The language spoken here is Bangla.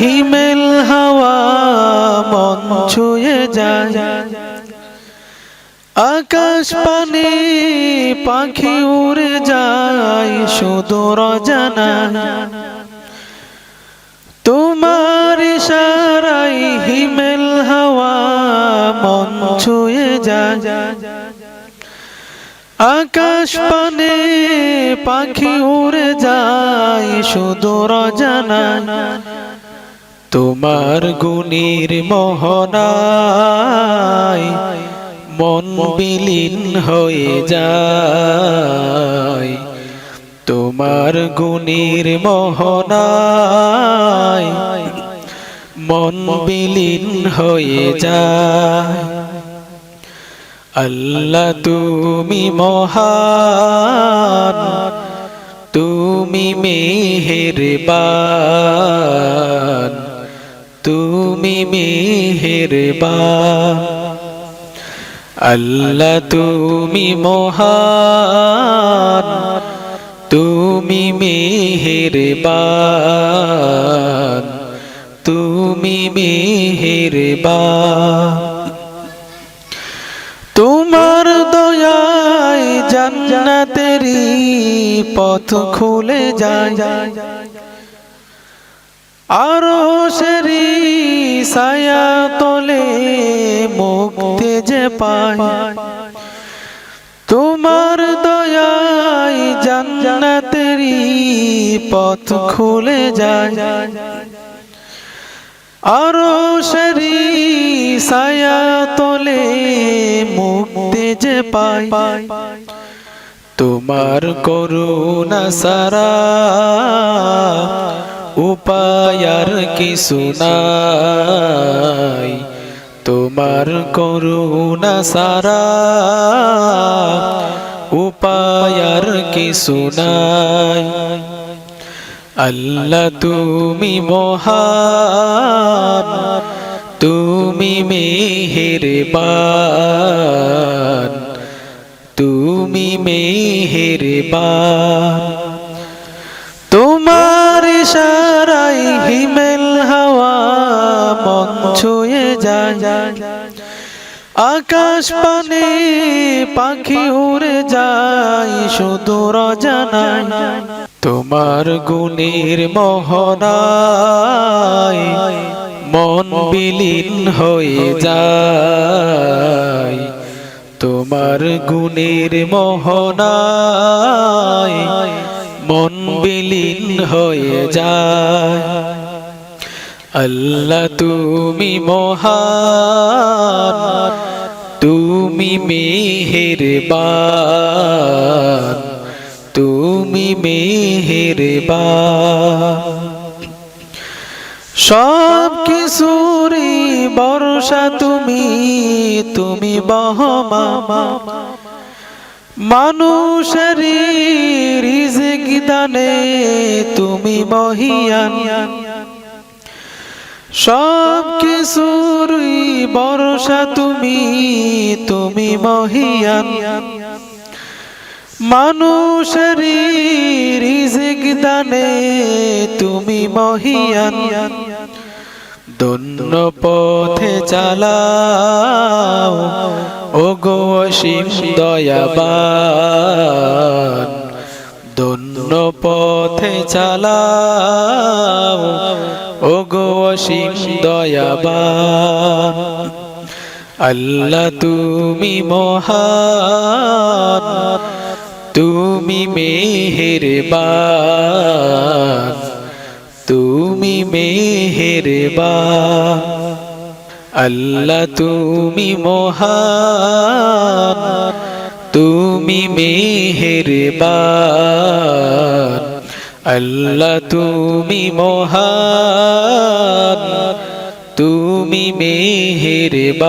হিমেল হাওয়া মন ছুঁয়ে যায়। আকাশ পানে পাখি উড়ে যায় সুদূর জানা তোমার ইশারায় হিমেল হাওয়া মন ছুঁয়ে যায়। আকাশ পানে পাখি উড়ে যায় সুদূর জানা তোমার গুণীর মোহনায় মন বিলীন হয়ে যায়। তোমার গুণীর মোহনায় মন বিলীন হয়ে যায়। আল্লাহ তুমি মহান, তুমি মেহেরবান। তুমি মেহেরবান আল্লাহ তুমি মহান, তুমি মেহেরবান তুমি মেহেরবান তোমার দয়ায় জান্নাতেরি পথ খুলে যায়। আরও সেরি সায়া তলে মুক্তি যে পায়। তোমার দয়ায় জান্নাতেরি পথ খুলে যায়। আরও শরী সায়া তোলে মুক্তি যে পাই তোমার করুণা সারা উপায়ার কি শুনাই তোমার করুণা সারা উপায়ার কি শুনাই আল্লাহ, তুমি মহান, তুমি মেহেরবান তুমি মেহেরবান। যায় আকাশ পানে পাখি উড়ে যায় সুদূর জানায় তোমার গুণের মোহনায় মন বিলীন হয়ে যায়। তোমার গুণের মোহনায় মন বিলীন হয়ে যায়। আল্লাহ, তুমি মহান, তুমি মেহেরবান তুমি মেহেরবান। সব কিছুরি বর্ষা তুমি তুমি বহমা মানুষের রিজিক দানে তুমি মহিয়ান। সব কিছুরই বর্ষা তুমি তুমি মহিয়ান। মানুষের রিজিক দানে তুমি মহিয়ান। দন্য পথে চালাও ও গো অসীম দয়াবান। দন্য পথে চালাও ও গো দয়াবান, আল্লাহ তুমি মহান, তুমি মেহেরবান তুমি মেহেরবান, আল্লাহ তুমি মহান, তুমি মেহেরবান। আল্লাহ তুমি মহান তুমি মেহেরবান।